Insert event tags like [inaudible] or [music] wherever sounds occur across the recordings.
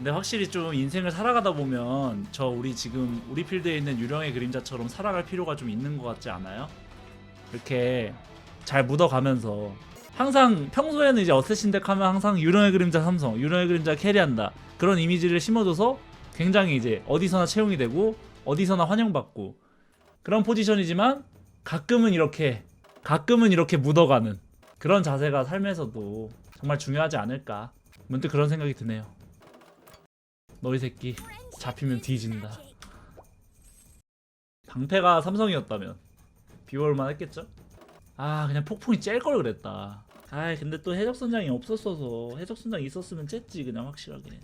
근데 확실히 좀 인생을 살아가다 보면 저 우리 지금 우리 필드에 있는 유령의 그림자처럼 살아갈 필요가 좀 있는 것 같지 않아요? 이렇게 잘 묻어가면서 항상 평소에는 이제 어쌔신 덱 하면 항상 유령의 그림자 삼성, 유령의 그림자 캐리한다 그런 이미지를 심어줘서 굉장히 이제 어디서나 채용이 되고 어디서나 환영받고 그런 포지션이지만 가끔은 이렇게 가끔은 이렇게 묻어가는 그런 자세가 삶에서도 정말 중요하지 않을까 문득 그런 생각이 드네요. 너희 새끼 잡히면 뒤진다. 방패가 삼성이었다면 비올만 했겠죠? 아 그냥 폭풍이 짤걸 그랬다. 아 근데 또 해적선장이 없었어서 해적선장 있었으면 쨌지 그냥 확실하게.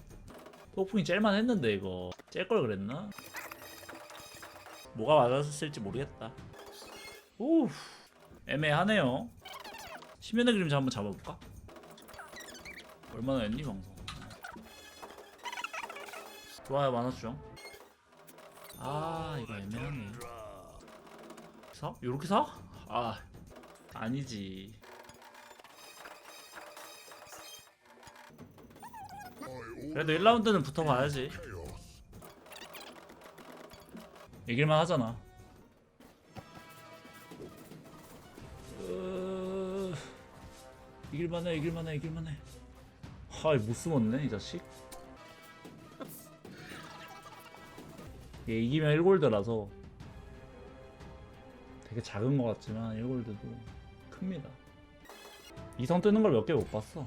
폭풍이 짤만 했는데 이거 짤걸 그랬나? 뭐가 맞았을지 모르겠다. 오 애매하네요. 심연의 그림자 한번 잡아볼까? 얼마나 했니 방송? 좋아요 만화주정. 아 이거 애매하네. 사? 요렇게 사? 아 아니지. 그래도 1라운드는 붙어봐야지. 이길만 하잖아. 어... 이길만해, 이길만해, 이길만해. 하이 못 숨었네 이 자식. 얘 이기면 1골드라서 되게 작은 것 같지만 1골드도 큽니다. 이성 뜨는 걸 몇 개 못 봤어.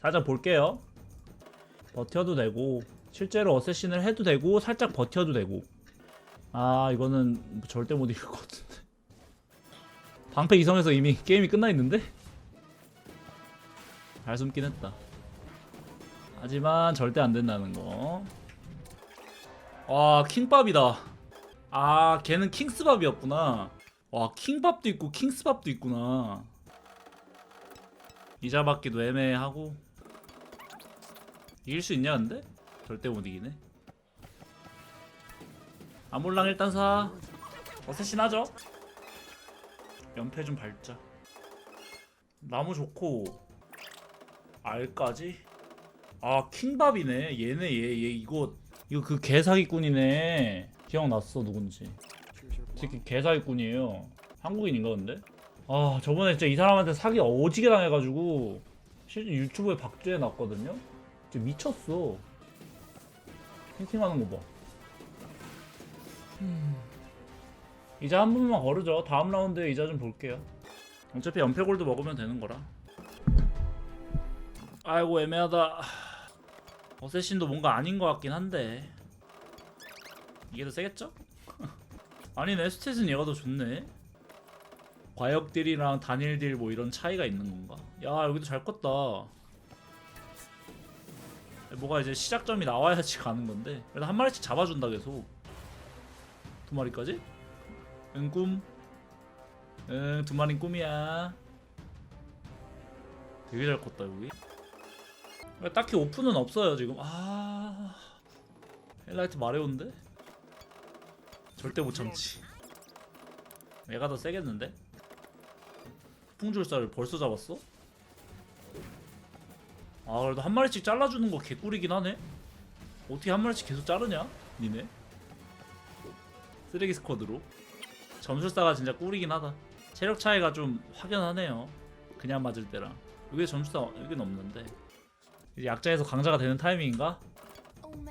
살짝 볼게요. 버텨도 되고 실제로 어쌔신을 해도 되고 살짝 버텨도 되고 아 이거는 절대 못 이길 것 같은데 방패 이성에서 이미 게임이 끝나 있는데 잘 숨긴 했다 하지만 절대 안 된다는 거 와 킹밥이다. 아 걔는 킹스밥이었구나. 와 킹밥도 있고 킹스밥도 있구나. 이자 받기도 애매하고. 이길 수 있냐 근데? 절대 못 이기네. 아몰랑 일단 사. 어쌔신 하죠? 연패 좀 밟자. 나무 좋고 알까지? 아 킹밥이네 얘네 얘 얘 이거 이거 그 개사기꾼이네 기억났어 누군지 특히 개사기꾼이에요 한국인인가 근데? 아 저번에 진짜 이 사람한테 사기 오지게 당해가지고 실제 유튜브에 박제해 놨거든요 진짜 미쳤어 팅팅하는 거 봐. 음. 이자 한 번만 거르죠. 다음 라운드에 이자 좀 볼게요. 어차피 연패골드 먹으면 되는 거라. 아이고 애매하다. 어쌔신도 뭔가 아닌 것 같긴 한데 이게 더 세겠죠? [laughs] 아니네 스탯은 얘가 더 좋네. 과역딜이랑 단일딜 뭐 이런 차이가 있는 건가? 야 여기도 잘 껐다. 뭐가 이제 시작점이 나와야지 가는 건데 그래도 한 마리씩 잡아준다 계속 두 마리까지? 응 꿈? 응두 마리는 꿈이야 되게 잘 컸다 여기 딱히 오픈은 없어요 지금. 아 헬라이트 마레온데? 절대 못 참지. 얘가 더 세겠는데? 풍줄사를 벌써 잡았어? 아 그래도 한 마리씩 잘라주는 거 개꿀이긴 하네. 어떻게 한 마리씩 계속 자르냐 니네? 쓰레기 스쿼드로. 점술사가 진짜 꿀이긴 하다. 체력 차이가 좀 확연하네요. 그냥 맞을 때랑. 이게 점술사 여긴 없는데 이제 약자에서 강자가 되는 타이밍인가?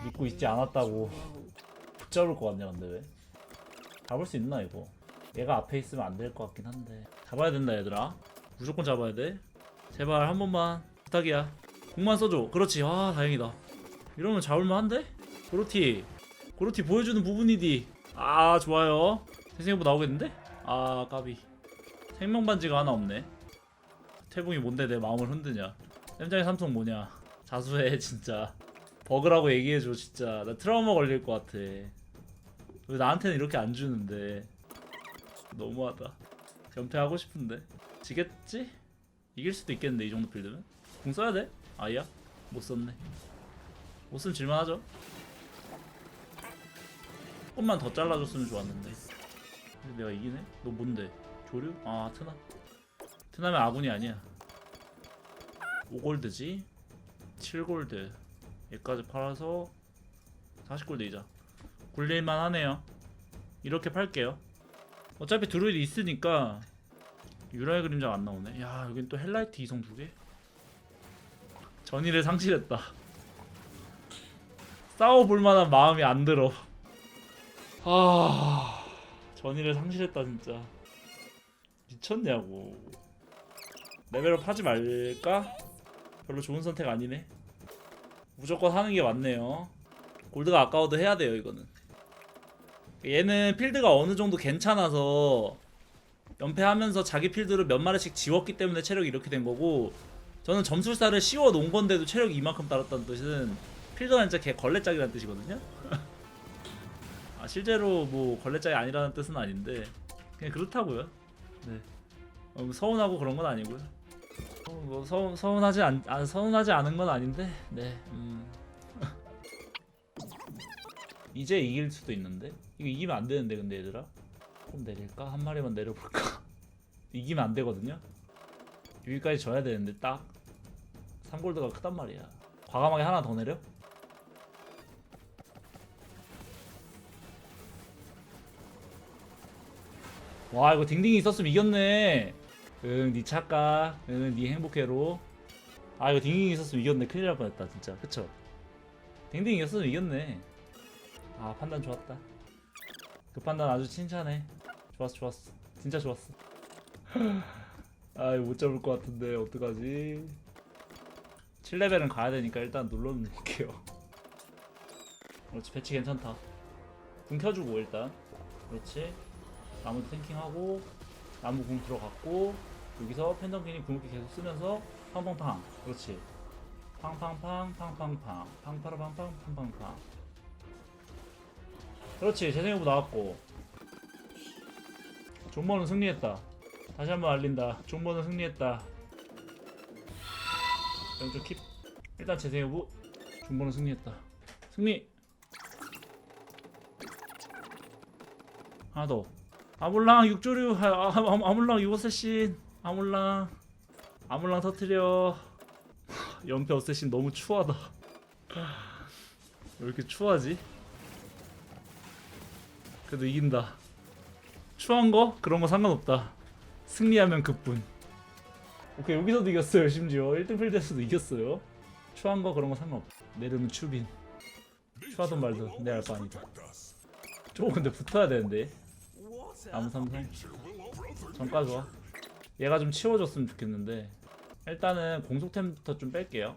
믿고 있지 않았다고. 붙잡을 것 같냐 근데 왜? 잡을 수 있나 이거? 얘가 앞에 있으면 안 될 것 같긴 한데. 잡아야 된다 얘들아. 무조건 잡아야 돼. 제발 한 번만 부탁이야. 공만 써줘. 그렇지. 아 다행이다. 이러면 잡을만 한데? 고로티. 고로티 보여주는 부분이디. 아 좋아요. 태생부 나오겠는데? 아 까비. 생명반지가 하나 없네. 태붕이 뭔데 내 마음을 흔드냐? 쌤장의 삼성 뭐냐 자수해 진짜 버그라고 얘기해줘 진짜 나 트라우마 걸릴 것 같아 왜 나한테는 이렇게 안 주는데 너무하다 연패하고 싶은데 지겠지? 이길 수도 있겠는데 이 정도 필드면 공 써야 돼? 아이야? 못 썼네 못 쓰면 질만하죠 조금만 더 잘라줬으면 좋았는데 근데 내가 이기네? 너 뭔데? 조류? 아 트나? 트나면 아군이 아니야 5골드지 7골드. 얘까지 팔아서 40골드 이자. 굴릴만 하네요. 이렇게 팔게요. 어차피 드루이드 있으니까 유라의 그림자가 안 나오네. 야 여긴 또 헬라이트 이성 두개? 전의를 상실했다. [laughs] 싸워볼 만한 마음이 안 들어. 아 전의를 상실했다 진짜. 미쳤냐고. 레벨업 하지 말까? 별로 좋은 선택 아니네 무조건 하는 게 맞네요. 골드가 아까워도 해야 돼요 이거는. 얘는 필드가 어느 정도 괜찮아서 연패하면서 자기 필드를 몇 마리씩 지웠기 때문에 체력이 이렇게 된 거고 저는 점술사를 씌워 놓은 건데도 체력이 이만큼 따랐다는 뜻은 필드가 진짜 개 걸레짝이라는 뜻이거든요? [laughs] 아 실제로 뭐 걸레짝이 아니라는 뜻은 아닌데 그냥 그렇다고요? 네. 어, 뭐 서운하고 그런 건 아니고요. 어, 뭐 서, 서운하지 않 아, 서운하지 않은 건 아닌데 네 음. [laughs] 이제 이길 수도 있는데? 이거 이기면 안 되는데 근데 얘들아? 좀 내릴까? 한 마리만 내려볼까? [laughs] 이기면 안 되거든요? 여기까지 져야 되는데 딱. 3골드가 크단 말이야. 과감하게 하나 더 내려? 와 이거 딩딩이 있었으면 이겼네 응니 착각. 응니 행복해로. 아 이거 딩딩이 있었으면 이겼네. 큰일 날 뻔했다 진짜. 그쵸? 딩딩이 있었으면 이겼네. 아 판단 좋았다. 그 판단 아주 칭찬해. 좋았어 좋았어. 진짜 좋았어. [laughs] 아 이거 못 잡을 것 같은데 어떡하지? 7레벨은 가야 되니까 일단 눌러놓을게요. 그렇지 배치 괜찮다. 궁 켜주고 일단. 그렇지. 나무 탱킹하고 나무 궁 들어갔고 여기서 팬덤기니 궁극기 계속 쓰면서 팡팡팡. 그렇지. 팡팡팡 팡팡팡. 팡파라팡팡 팡팡팡. 그렇지. 재생해보 나왔고. 존버는 승리했다. 다시 한번 알린다. 존버는 승리했다. 왼쪽 킵. 일단 재생해보 존버는 승리했다. 승리! 하나 더. 아몰랑 육조류 아, 아, 아, 아몰랑 유어세신 아몰랑 아몰랑 터트려. 연패 어쌔신 너무 추하다. 왜 이렇게 추하지? 그래도 이긴다. 추한 거? 그런 거 상관없다. 승리하면 그뿐. 오케이 여기서도 이겼어요 심지어. 1등 필드에서도 이겼어요. 추한 거 그런 거 상관없다. 내 이름은 추빈. 추하던 말도 내알 바 아니다. 조금 근데 붙어야 되는데. 나무 삼성 정가 좋아 얘가 좀 치워줬으면 좋겠는데 일단은 공속템부터 좀 뺄게요.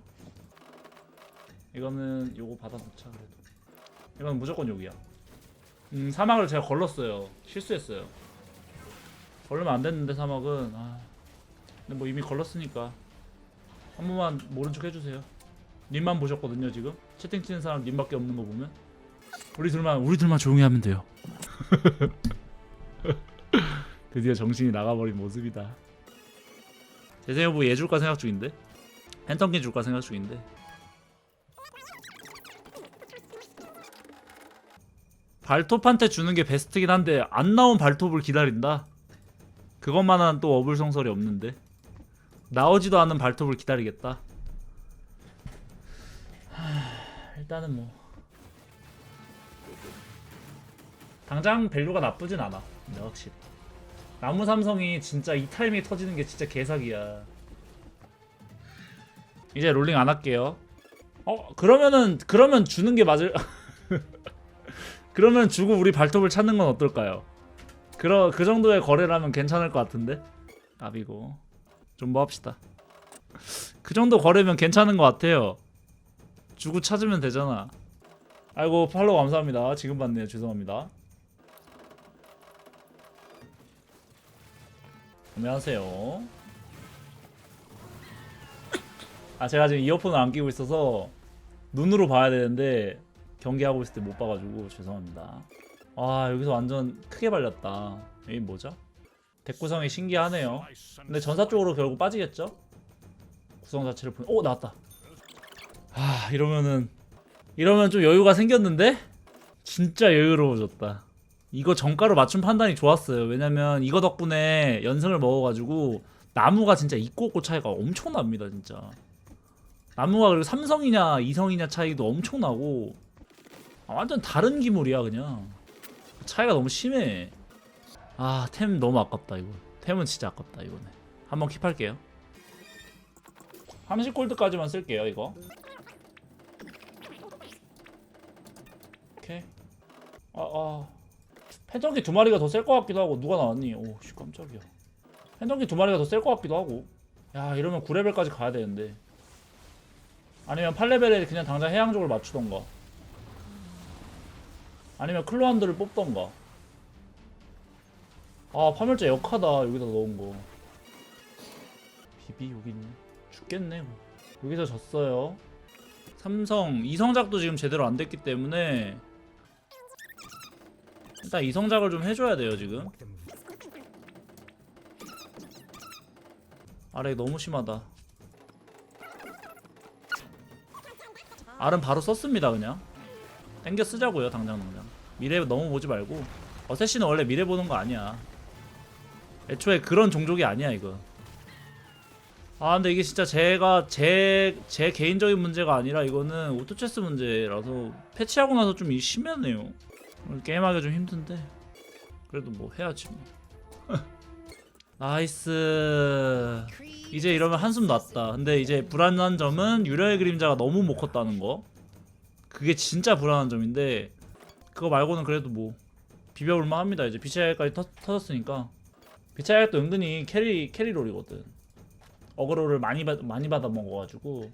이거는 요거 받아놓자 그래도. 이건 무조건 여기야. 음 사막을 제가 걸렀어요. 실수했어요. 걸르면 안 됐는데 사막은. 아 근데 뭐 이미 걸렀으니까 한 번만 모른 척 해주세요. 님만 보셨거든요 지금. 채팅 치는 사람 님밖에 없는 거 보면. 우리 둘만 우리 둘만 조용히 하면 돼요. [laughs] 드디어 정신이 나가버린 모습이다. 재생여부 얘 줄까 생각 중인데 팬텀kin 줄까 생각 중인데 발톱한테 주는 게 베스트긴 한데 안 나온 발톱을 기다린다. 그것만한 또 어불성설이 없는데 나오지도 않은 발톱을 기다리겠다. 하, 일단은 뭐 당장 밸류가 나쁘진 않아. 근데 확실히 나무 삼성이 진짜 이 타이밍에 터지는 게 진짜 개사기야. 이제 롤링 안 할게요. 어 그러면은 그러면 주는 게 맞을. [laughs] 그러면 주고 우리 발톱을 찾는 건 어떨까요? 그러 그 정도의 거래라면 괜찮을 것 같은데. 아비고 좀 뭐 합시다. 그 정도 거래면 괜찮은 것 같아요. 주고 찾으면 되잖아. 아이고 팔로우 감사합니다. 지금 봤네요. 죄송합니다. 안녕하세요. 아 제가 지금 이어폰을 안 끼고 있어서 눈으로 봐야 되는데 경기하고 있을 때 못 봐가지고 죄송합니다. 아 여기서 완전 크게 발렸다. 이 뭐죠? 대구성이 신기하네요. 근데 전사 쪽으로 결국 빠지겠죠? 구성 자체를 보. 오 나왔다. 아 이러면은 이러면 좀 여유가 생겼는데 진짜 여유로워졌다. 이거 정가로 맞춤 판단이 좋았어요. 왜냐면 이거 덕분에 연승을 먹어가지고 나무가 진짜 있고 없고 차이가 엄청납니다, 진짜. 나무가 그리고 삼성이냐 이성이냐 차이도 엄청 나고 아, 완전 다른 기물이야 그냥. 차이가 너무 심해. 아 템 너무 아깝다 이거. 템은 진짜 아깝다 이거는 한번 킵할게요. 30골드까지만 쓸게요 이거. 오케이. 아 아 팬정기 두 마리가 더 셀 것 같기도 하고 누가 나왔니? 오씨 깜짝이야. 팬정기 두 마리가 더 셀 것 같기도 하고. 야 이러면 9레벨까지 가야 되는데. 아니면 8레벨에 그냥 당장 해양족을 맞추던가. 아니면 클로한드를 뽑던가. 아 파멸자 역하다 여기다 넣은 거. 비비 여기 있네. 죽겠네 뭐. 여기서 졌어요. 삼성 이성작도 지금 제대로 안 됐기 때문에 일단 이성작을 좀 해줘야 돼요 지금. 아래 너무 심하다. 알은 바로 썼습니다 그냥. 땡겨 쓰자고요 당장 당장. 미래 너무 보지 말고. 어쌔신은 원래 미래 보는 거 아니야. 애초에 그런 종족이 아니야 이거. 아 근데 이게 진짜 제가 제, 제 개인적인 문제가 아니라 이거는 오토체스 문제라서 패치하고 나서 좀이 심하네요 오늘 게임하기가 좀 힘든데 그래도 뭐 해야지 뭐. [laughs] 나이스. 이제 이러면 한숨 났다. 근데 이제 불안한 점은 유령의 그림자가 너무 못 컸다는 거. 그게 진짜 불안한 점인데 그거 말고는 그래도 뭐 비벼볼만 합니다. 이제 비차이까지 터졌으니까. 비차이도 은근히 캐리 캐리롤이거든. 어그로를 많이 받 많이 받아 먹어가지고.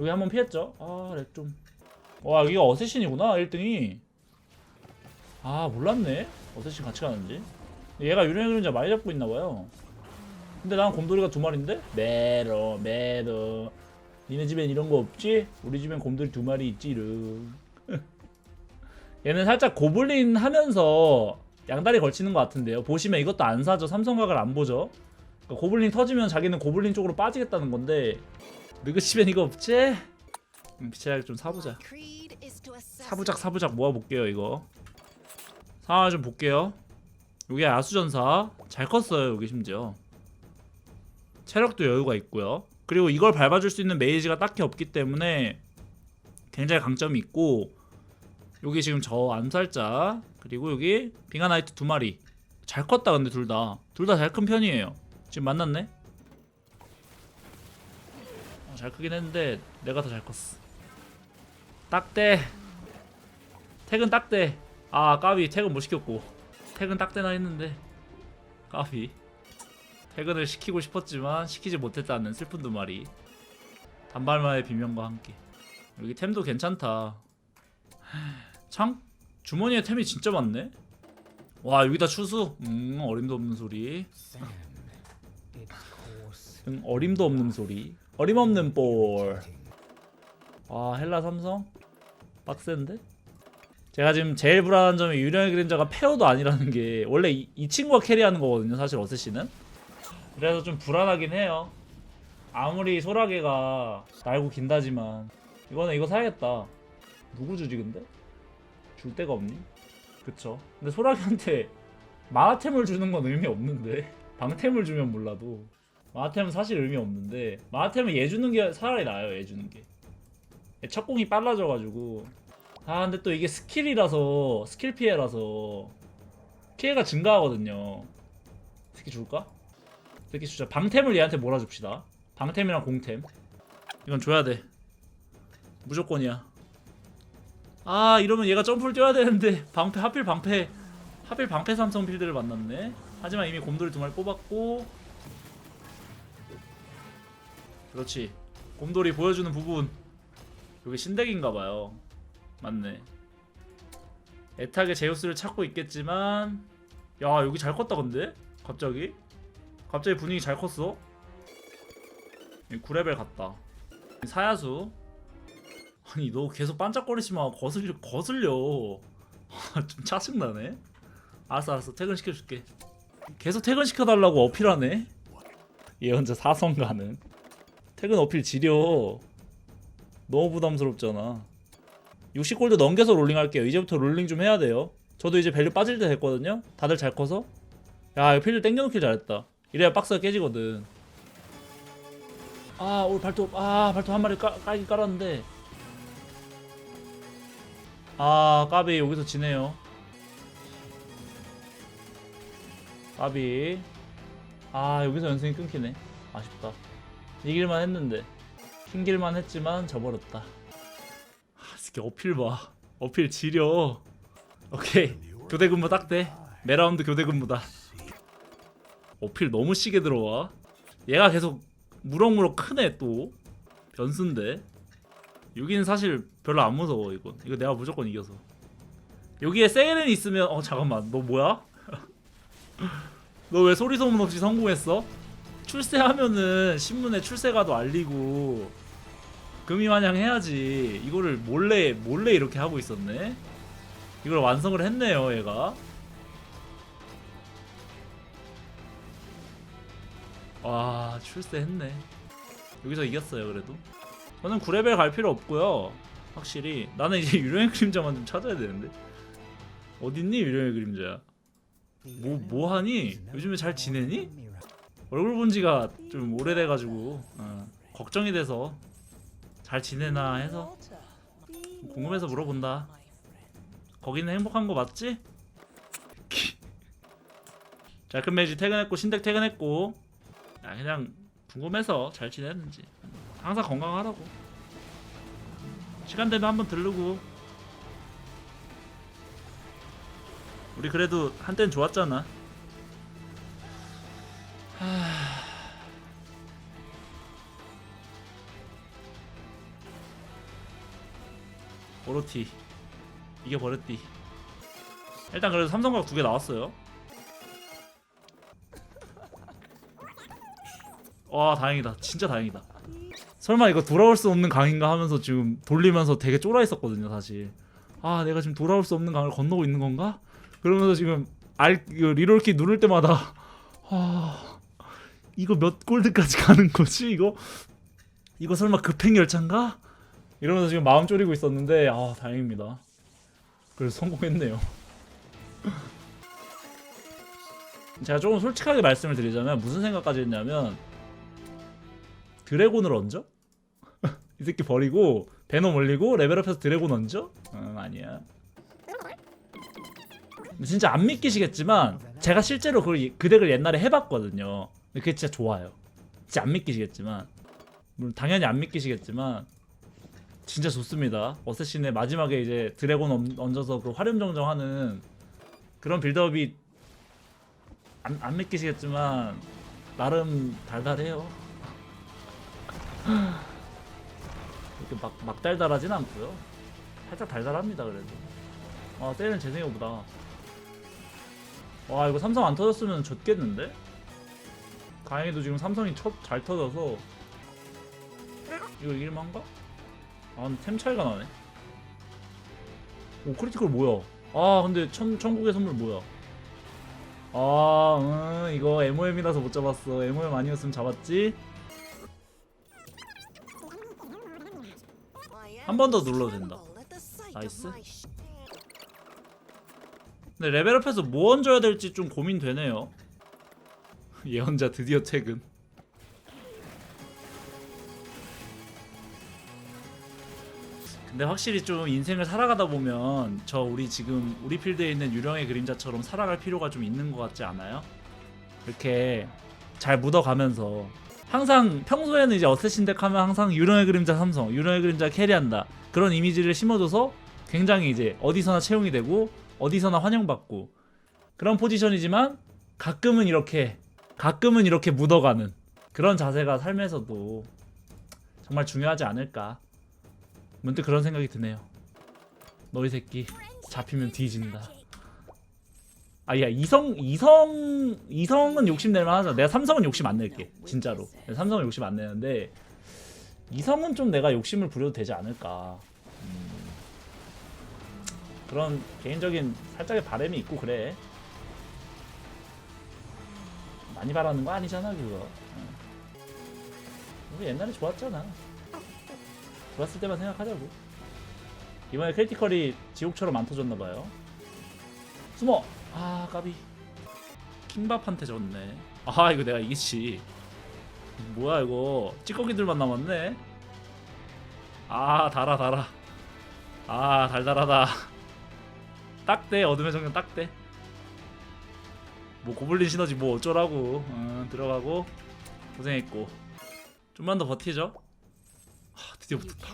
여기 한번 피했죠? 아 렉좀와 여기가 어쌔신이구나 1등이 아 몰랐네. 어쌔신 같이 가는지. 얘가 유령의 그림자 많이 잡고 있나봐요. 근데 난 곰돌이가 두 마리인데? 메로 메로. 니네 집엔 이런 거 없지? 우리 집엔 곰돌이 두 마리 있지르 [laughs] 얘는 살짝 고블린 하면서 양다리 걸치는 것 같은데요. 보시면 이것도 안 사죠. 삼성각을 안 보죠. 그러니까 고블린 터지면 자기는 고블린 쪽으로 빠지겠다는 건데. 너희 집엔 이거 없지? 음, 비차약 좀 사보자. 사부작 사부작 모아볼게요 이거 상황을 좀 볼게요. 여기 아수전사 잘 컸어요 여기 심지어. 체력도 여유가 있고요. 그리고 이걸 밟아줄 수 있는 메이지가 딱히 없기 때문에 굉장히 강점이 있고 여기 지금 저 암살자 그리고 여기 빙하나이트 두 마리. 잘 컸다 근데 둘 다. 둘 다 잘 큰 편이에요. 지금 만났네? 어, 잘 크긴 했는데 내가 더 잘 컸어. 딱대 퇴근 딱대 아 까비. 퇴근 못 시켰고. 퇴근 딱대나 했는데. 까비. 퇴근을 시키고 싶었지만 시키지 못했다는 슬픈 두 마리 단발마의 비명과 함께. 여기 템도 괜찮다. 참? 주머니에 템이 진짜 많네? 와 여기다 추수? 음 어림도 없는 소리. 응 어림도 없는 소리. 어림없는 볼아 헬라 삼성? 빡센데 제가 지금 제일 불안한 점이 유령의 그림자가 페어도 아니라는 게 원래 이, 이 친구가 캐리하는 거거든요 사실 어쌔신은 그래서 좀 불안하긴 해요. 아무리 소라게가 날고 긴다지만 이거는 이거 사야겠다. 누구 주지 근데? 줄 데가 없니? 그쵸. 근데 소라게한테 마하템을 주는 건 의미 없는데. [laughs] 방템을 주면 몰라도. 마하템은 사실 의미 없는데 마하템은 얘 주는 게 차라리 나아요 얘 주는 게첫 공이 빨라져가지고 아 근데 또 이게 스킬이라서 스킬 피해라서 피해가 증가하거든요. 스킬 줄까? 스킬 주자. 방템을 얘한테 몰아줍시다. 방템이랑 공템. 이건 줘야 돼. 무조건이야. 아 이러면 얘가 점프를 뛰어야 되는데. 방패 하필 방패. 하필 방패 삼성 필드를 만났네. 하지만 이미 곰돌이 두 마리 뽑았고. 그렇지. 곰돌이 보여주는 부분. 여기 신덱인가봐요 맞네. 애타게 제우스를 찾고 있겠지만 야 여기 잘 컸다 근데? 갑자기? 갑자기 분위기 잘 컸어? 9레벨 갔다. 사야수. 아니 너 계속 반짝거리지 마. 거슬려 거슬려. [laughs] 아, 좀 짜증나네. 알았어 알았어. 퇴근시켜줄게. 계속 퇴근시켜달라고 어필하네. 얘 혼자 사성 가는. 퇴근 어필 지려. 너무 부담스럽잖아 60골드 넘겨서 롤링 할게요. 이제부터 롤링 좀 해야 돼요. 저도 이제 밸류 빠질 때 됐거든요. 다들 잘 커서. 야 필드 땡겨놓길 잘했다. 이래야 박스가 깨지거든. 아 오늘 발톱. 아 발톱 한 마리 깔, 깔긴 깔았는데. 아 까비. 여기서 지네요. 까비. 아 여기서 연승이 끊기네. 아쉽다. 이길만 했는데. 튕길만 했지만 져버렸다. 아 새끼 어필 봐. 어필 지려. 오케이. 교대 근무 딱돼. 매라운드 교대 근무다. 어필 너무 시게 들어와. 얘가 계속 무럭무럭 크네 또. 변수인데. 여기는 사실 별로 안 무서워 이건. 이거 내가 무조건 이겨서. 여기에 세일은 있으면 어 잠깐만. 너 뭐야? [laughs] 너 왜 소리 소문 없이 성공했어? 출세하면은 신문에 출세가도 알리고 금이 마냥 해야지. 이거를 몰래 몰래 이렇게 하고 있었네. 이걸 완성을 했네요 얘가. 와 출세했네. 여기서 이겼어요 그래도. 저는 9레벨 갈 필요 없고요 확실히. 나는 이제 유령의 그림자만 좀 찾아야 되는데. 어딨니 유령의 그림자야 뭐 뭐하니? 요즘에 잘 지내니? 얼굴 본 지가 좀 오래돼가지고 어, 걱정이 돼서 잘 지내나 해서 궁금해서 물어본다. 거기는 행복한 거 맞지? [laughs] 잘큰 매지 퇴근했고 신댁 퇴근했고. 야 그냥 궁금해서 잘 지냈는지. 항상 건강하라고. 시간 되면 한번 들르고. 우리 그래도 한땐 좋았잖아. 하... 오로티. 이겨버렸디 일단 그래도 삼성각 두 개 나왔어요. 와 다행이다. 진짜 다행이다. 설마 이거 돌아올 수 없는 강인가 하면서 지금 돌리면서 되게 쫄아 있었거든요 사실. 아 내가 지금 돌아올 수 없는 강을 건너고 있는 건가? 그러면서 지금 알 이거 리롤키 누를 때마다 아 이거 몇 골드까지 가는 거지 이거? 이거 설마 급행 열차인가 이러면서 지금 마음 졸이고 있었는데 아 다행입니다. 그래서 성공했네요. [laughs] 제가 조금 솔직하게 말씀을 드리자면 무슨 생각까지 했냐면 드래곤을 얹어? [laughs] 이 새끼 버리고 베놈 올리고 레벨업해서 드래곤 얹어? 응 아니야. 진짜 안 믿기시겠지만 제가 실제로 그, 그 덱을 옛날에 해봤거든요. 그게 진짜 좋아요. 진짜 안 믿기시겠지만. 물론 당연히 안 믿기시겠지만 진짜 좋습니다. 어쌔신의 마지막에 이제 드래곤 얹- 얹어서 그 화렴정정하는 그런 빌드업이 안, 안 믿기시겠지만 나름 달달해요. [laughs] 이렇게 막, 막 달달하진 않고요. 살짝 달달합니다 그래도. 아 때는 제 생각보다. 와 이거 삼성 안 터졌으면 졌겠는데? 다행히도 지금 삼성이 첫, 잘 터져서. 이거 이길만가? 아 근데 템 차이가 나네. 오 크리티컬 뭐야? 아 근데 천, 천국의 선물 뭐야? 아 음, 이거 MOM이라서 못 잡았어. MOM 아니었으면 잡았지? 한 번 더 눌러도 된다. 나이스. 근데 레벨업해서 뭐 얹어야 될지 좀 고민되네요. [laughs] 예언자 드디어 퇴근 근데 확실히 좀 인생을 살아가다 보면 저 우리 지금 우리 필드에 있는 유령의 그림자처럼 살아갈 필요가 좀 있는 것 같지 않아요? 이렇게 잘 묻어가면서 항상 평소에는 이제 어쌔신 덱 하면 항상 유령의 그림자 삼성, 유령의 그림자 캐리한다 그런 이미지를 심어줘서 굉장히 이제 어디서나 채용이 되고 어디서나 환영받고 그런 포지션이지만 가끔은 이렇게 가끔은 이렇게 묻어가는 그런 자세가 삶에서도 정말 중요하지 않을까 문득 그런 생각이 드네요. 너희 새끼 잡히면 뒤진다. 아야 이성 이성 이성은 욕심 낼만 하잖아 내가 삼성은 욕심 안 낼게 진짜로. 삼성은 욕심 안 내는데 이성은 좀 내가 욕심을 부려도 되지 않을까. 음, 그런 개인적인 살짝의 바람이 있고 그래. 많이 바라는 거 아니잖아 그거. 응. 우리 옛날에 좋았잖아 좋았을 때만 생각하자고. 이번에 크리티컬이 지옥처럼 안 터졌나봐요. 숨어! 아 까비. 킹밥한테 졌네. 아 이거 내가 이기지. 뭐야 이거. 찌꺼기들만 남았네. 아 달아 달아. 아 달달하다. [laughs] 딱대 어둠의 정령 딱대. 뭐 고블린 시너지 뭐 어쩌라고. 어, 들어가고. 고생했고. 좀만 더 버티죠. 아, 드디어 붙었다.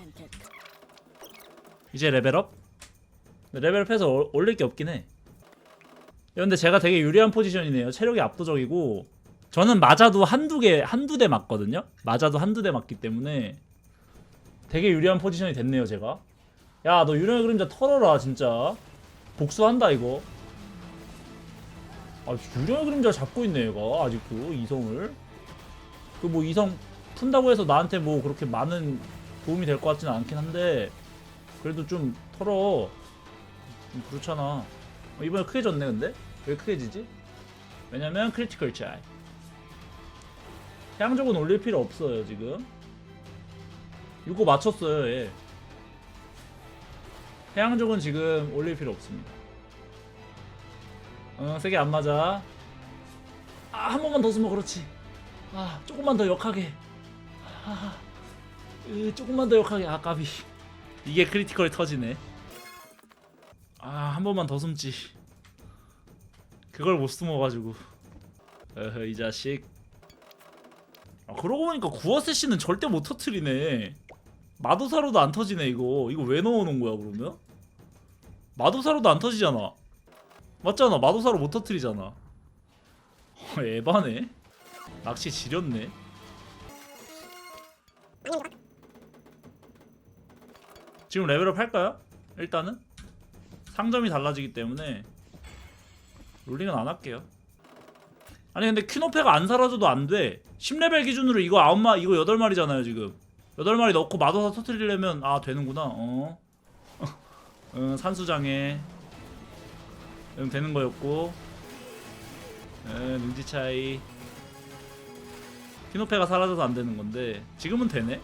이제 레벨업? 레벨업해서 올- 올릴 게 없긴 해. 근데 제가 되게 유리한 포지션이네요. 체력이 압도적이고. 저는 맞아도 한두 개 한두 대 맞거든요? 맞아도 한두 대 맞기 때문에 되게 유리한 포지션이 됐네요 제가. 야 너 유령의 그림자 털어라 진짜. 복수한다 이거. 아 유령의 그림자 잡고 있네 얘가 아직도 이성을. 그 뭐 이성 푼다고 해서 나한테 뭐 그렇게 많은 도움이 될 것 같지는 않긴 한데 그래도 좀 털어. 좀 그렇잖아. 어, 이번에 크게 졌네 근데? 왜 크게 지지? 왜냐면 크리티컬 차이 해양적은 올릴 필요 없어요 지금. 이거 맞췄어요 얘. 해양적은 지금 올릴 필요 없습니다. 어 세게 안 맞아. 아 한 번만 더 쓰면 그렇지. 아 조금만 더 역하게. 아 으, 조금만 더 역하게. 아 까비. 이게 크리티컬이 터지네. 아 한 번만 더 숨지. 그걸 못 숨어가지고. 어허 이 자식. 아 그러고 보니까 구어세시는 절대 못 터트리네. 마도사로도 안 터지네 이거. 이거 왜 넣어놓은 거야 그러면? 마도사로도 안 터지잖아. 맞잖아. 마도사로 못 터트리잖아. 어, 에바네. 낚시 지렸네 지금 레벨업 할까요? 일단은? 상점이 달라지기 때문에 롤링은 안 할게요. 아니 근데 큐노페가 안 사라져도 안돼. 10레벨 기준으로 이거 9마 이거 8마리잖아요 지금. 8마리 넣고 마도사 터트리려면 아 되는구나. 어. [laughs] 응, 산수장에 응, 되는 거였고. 응, 능지 차이. 큐노페가 사라져서 안 되는 건데. 지금은 되네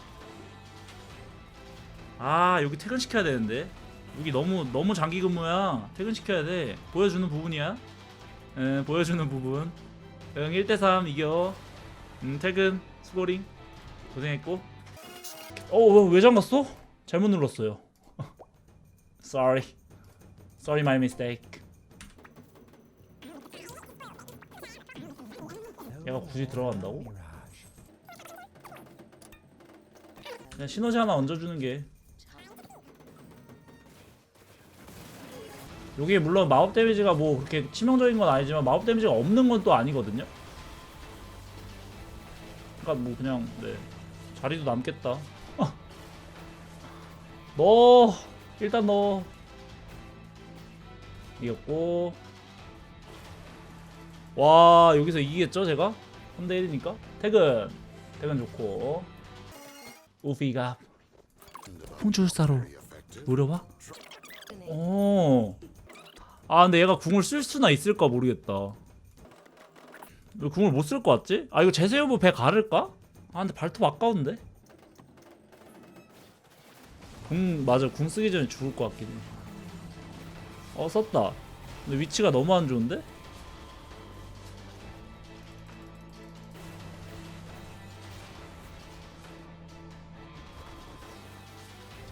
아 여기 퇴근시켜야 되는데. 여기 너무 너무 장기 근무야. 퇴근시켜야 돼. 보여주는 부분이야. 에, 보여주는 부분. 응 1대3 이겨. 음 퇴근 수고링. 고생했고. 어왜 잠갔어? 잘못 눌렀어요. [laughs] Sorry. Sorry my mistake. 얘가 굳이 들어간다고? 그냥 시너지 하나 얹어주는 게 요게 물론 마법 데미지가 뭐 그렇게 치명적인 건 아니지만 마법 데미지가 없는 건 또 아니거든요. 그러니까 뭐 그냥 네. 자리도 남겠다. 너 일단 너. 이겼고. 와 여기서 이기겠죠 제가? 3대 1이니까? 퇴근. 퇴근 좋고. 우피가. 풍출사로 노려봐. 어. 아 근데 얘가 궁을 쓸 수나 있을까 모르겠다. 왜 궁을 못 쓸 것 같지? 아 이거 제세여부 배 가를까? 아 근데 발톱 아까운데? 궁 맞아 궁 쓰기 전에 죽을 것 같긴 해. 어 썼다. 근데 위치가 너무 안 좋은데?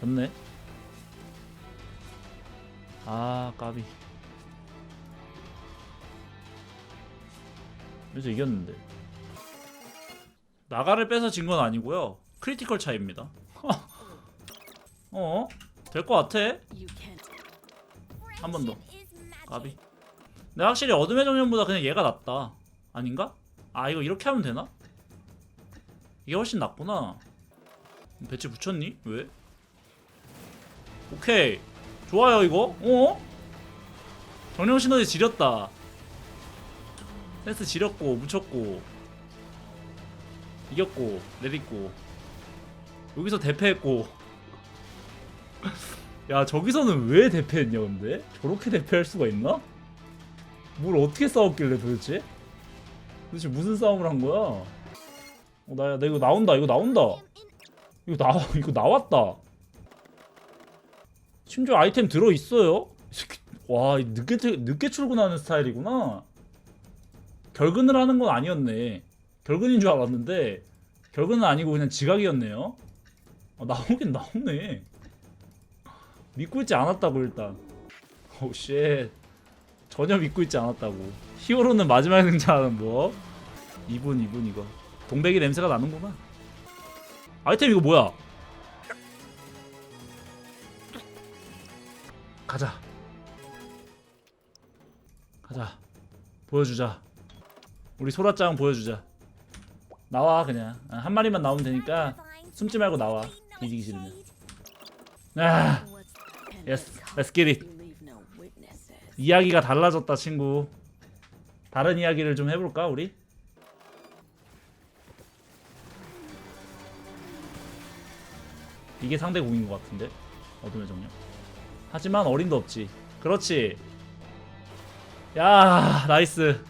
졌네. 아 까비. 그래서 이겼는데 나가를 빼서 진 건 아니고요 크리티컬 차이입니다 [laughs] 어? 될 것 같아 한 번더 까비 근데 확실히 어둠의 정령보다 그냥 얘가 낫다 아닌가? 아 이거 이렇게 하면 되나? 이게 훨씬 낫구나 배치 붙였니? 왜? 오케이 좋아요 이거 어? 정령 시너지 지렸다 센스 지렸고 묻혔고 이겼고 내딛고 여기서 대패했고 [laughs] 야 저기서는 왜 대패했냐 근데? 저렇게 대패할 수가 있나? 뭘 어떻게 싸웠길래 도대체? 도대체 무슨 싸움을 한 거야? 어, 나, 나 이거 나온다 이거 나온다 이거 나 [laughs] 이거 나왔다 심지어 아이템 들어있어요? [laughs] 와 늦게 퇴- 늦게 출근하는 스타일이구나 결근을 하는 건 아니었네. 결근인 줄 알았는데 결국은 아니고 그냥 지각이었네요. 아, 나오긴 나오네. 믿고 있지 않았다고 일단. 오 쉣. 전혀 믿고 있지 않았다고. 히어로는 마지막에 등장하는 뭐? 2분 2분 이거. 동백이 냄새가 나는구나. 아이템 이거 뭐야? 가자. 가자. 보여주자. 우리 소라짱 보여주자. 나와 그냥. 아, 한 마리만 나오면 되니까 숨지 말고 나와 뒤지기 싫으면. 아 let's get it. 이야기가 달라졌다 친구. 다른 이야기를 좀 해볼까 우리? 이게 상대 공인 것 같은데? 어둠의 정령. 하지만 어림도 없지. 그렇지. 야 나이스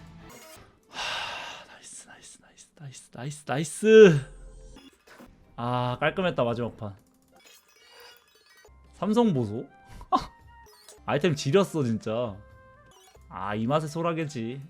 나이스 나이스. 아 깔끔했다 마지막 판. 삼성 보소. [laughs] 아이템 지렸어 진짜. 아 이 맛에 소라게지